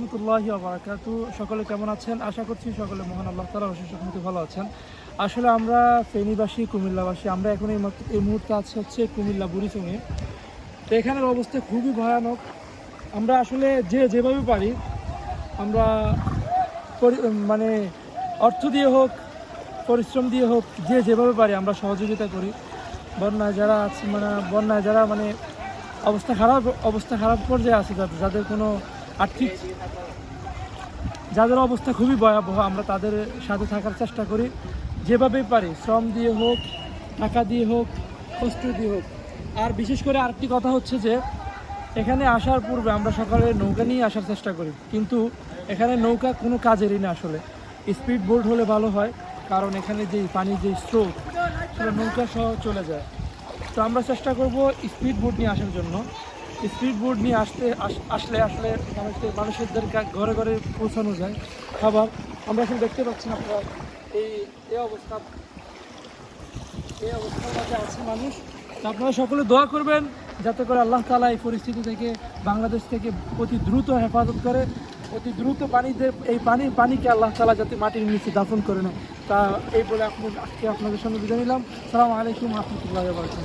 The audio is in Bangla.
রহমতুল্লাহি বারাকাত। সকলে কেমন আছেন? আশা করছি সকলে মহান আল্লাহ তালা অশেষ রহমতে ভালো আছেন। আসলে আমরা ফেনীবাসী, কুমিল্লাবাসী, আমরা এখন এই এই মুহূর্তে আছি হচ্ছে কুমিল্লা বুড়িচুঙে। তো এখানের অবস্থা খুবই ভয়ানক। আমরা আসলে যে যেভাবে পারি, আমরা মানে অর্থ দিয়ে হোক, পরিশ্রম দিয়ে হোক, যে যেভাবে পারি আমরা সহযোগিতা করি। বন্যায় যারা আছে মানে বন্যায় যারা মানে অবস্থা খারাপ অবস্থা খারাপ পর্যায়ে আছে, যাদের কোনো আর্থিক যাদের অবস্থা খুবই ভয়াবহ, আমরা তাদের সাথে থাকার চেষ্টা করি। যেভাবেই পারি, শ্রম দিয়ে হোক, টাকা দিয়ে হোক, কষ্ট দিয়ে হোক। আর বিশেষ করে আরেকটি কথা হচ্ছে যে, এখানে আসার পূর্বে আমরা সকালে নৌকা নিয়ে আসার চেষ্টা করি। কিন্তু এখানে নৌকা কোনো কাজেরই না আসলে। স্পিড বোট হলে ভালো হয়, কারণ এখানে যে পানির যে স্রোত, সেটা নৌকা সহ চলে যায়। তো আমরা চেষ্টা করব স্পিড বোট নিয়ে আসার জন্য। স্পিড বোট নিয়ে আসতে, আস- আসলে আসলে মানুষদের মানুষদের ঘরে ঘরে পৌঁছানো যায়। খাবার, আমরা এখন দেখতে পাচ্ছি আপনারা, এই এই অবস্থা, এই অবস্থার মাঝে আছে মানুষ। আপনারা সকলে দোয়া করবেন, যাতে করে আল্লাহ তালা এই পরিস্থিতি থেকে, বাংলাদেশ থেকে অতি দ্রুত হেফাজত করে, অতি দ্রুত পানিতে, এই পানি, পানিকে আল্লাহ তালা যাতে মাটির নিচে দাফন করে নেয়। তা, এই বলে আপনি আজকে আপনাদের সঙ্গে বিদায় নিলাম। সালাম আলাইকুম রহমতুল্লাহ বারকাত